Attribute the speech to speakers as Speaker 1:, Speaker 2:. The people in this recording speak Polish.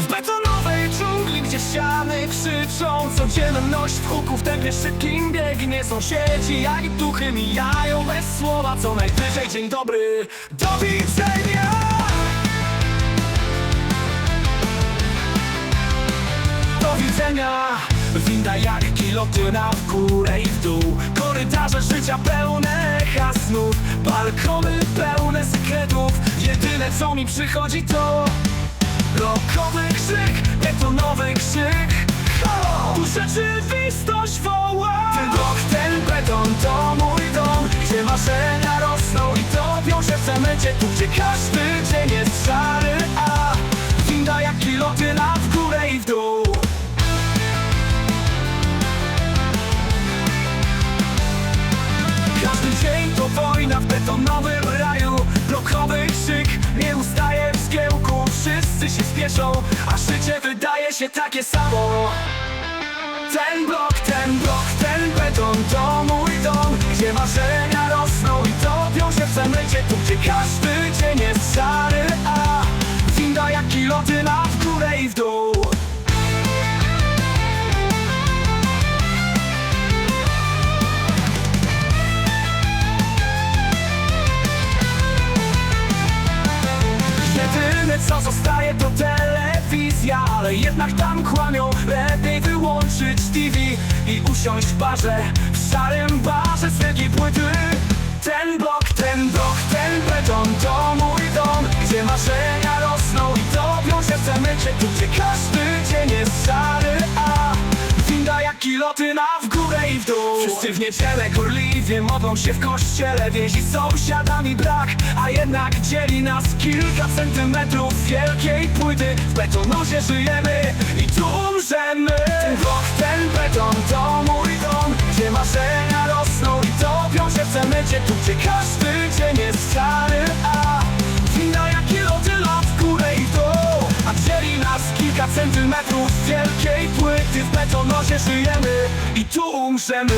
Speaker 1: betonowej dżungli, gdzie ściany krzyczą Codzienność w huku w tempie szybkim biegnie Sąsiedzi jak duchy mijają bez słowa Co najwyżej dzień dobry, do widzenia! Do widzenia! Winda jak gilotyna w górę i w dół. Korytarze życia pełne echa snów Balkony pełne sekretów. Jedyne co mi przychodzi to Rokowy krzyk, betonowy krzyk! Tu rzeczywistość woła. Ten blok, ten beton to mój dom Gdzie marzenia rosną i topią się w cemencie Tu gdzie każdy dzień jest szary, a Winda jak gilotyna w górę i w dół. Każdy dzień to wojna w betonowym raju. Blokowy krzyk nie ustaje Wszyscy się spieszą, a życie wydaje się takie samo. Ten blok, ten blok, ten beton to mój dom Gdzie marzenia rosną i topią się w cemencie Tu gdzie każdy dzień jest szary, Jedyne co zostaje to telewizja Ale jednak tam kłamią Lepiej wyłączyć TV I usiąść w barze W szarym barze wielkiej płyty. Ten blok, ten blok, ten beton To mój dom Gdzie marzenia rosną I topią się w cemencie Tu gdzie każdy dzień jest szary Wszyscy w niedzielę gorliwie modlą się w kościele. Więzi sąsiadami brak, a jednak dzieli nas kilka centymetrów wielkiej płyty. W betonozie żyjemy i tu umrzemy Ten blok, ten beton to mój kilka centymetrów wielkiej płyty W betonozie żyjemy i tu umrzemy